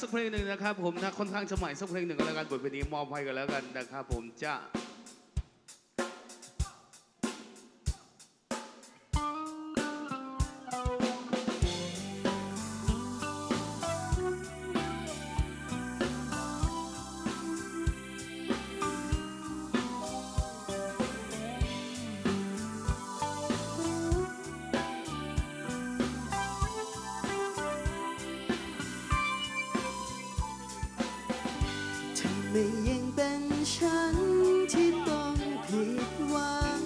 สักเพลงหนึ่งนะครับผมนะค่อนข้างสมัยสักเพลงหนึ่งก็แล้วกันบทเพลงนี้มอบให้กันแล้วกันนะครับผมจะ ไม่ยังเป็นฉันที่ต้องผิดหวัง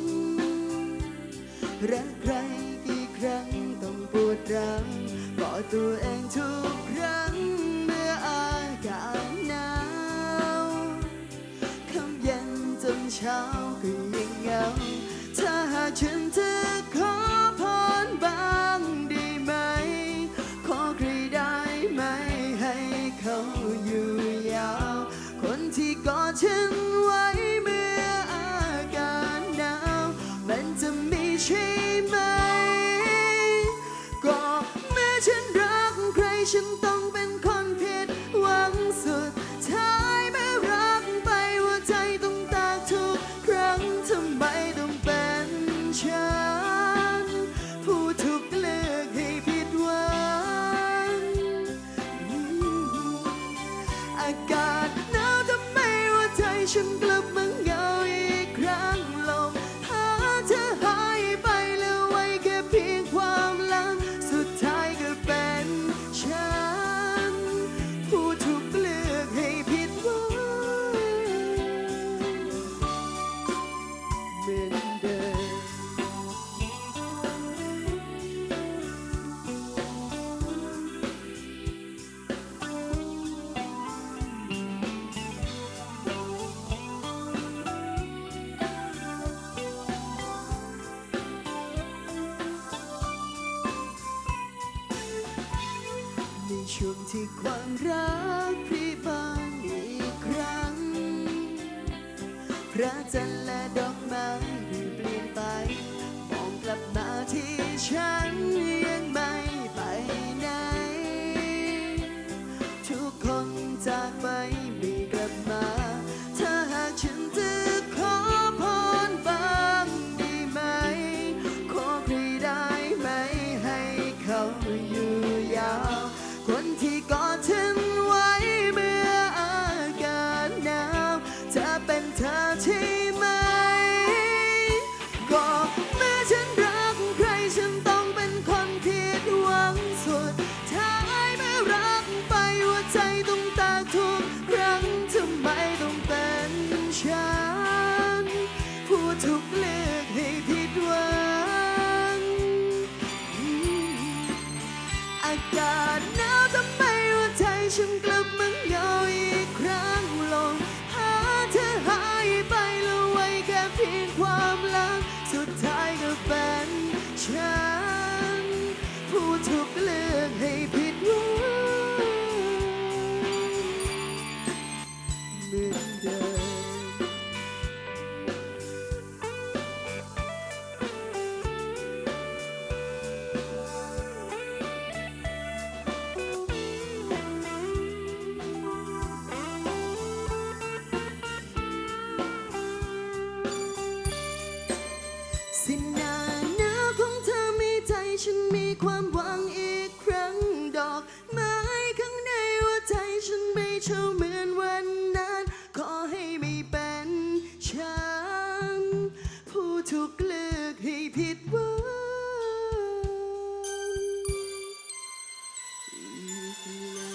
รักใครกี่ครั้งต้องปวดร้าวบอกตัวเองทุกครั้งเมื่ออากาศหนาวคำเย็นจนเช้าก็ยังเหงา ถ้าหากฉันจะขอ ฉันต้องเป็นคนผิดหวังสุดท้ายเมื่อรักไปหัวใจต้องแตกทุกครั้งทำไมต้องเป็นฉัน ผู้ถูกเลือกให้ผิดหวังอากาศหนาวทำไมหัวใจฉันกลับมาเหงาอีก ช่วงที่ความรักพรีบานอีกครั้ง พระจันทร์และดอกไม้เปลี่ยนไป มองกลับมาที่ฉัน เถูกเลือกให้ผิดหวังอีกแล้ว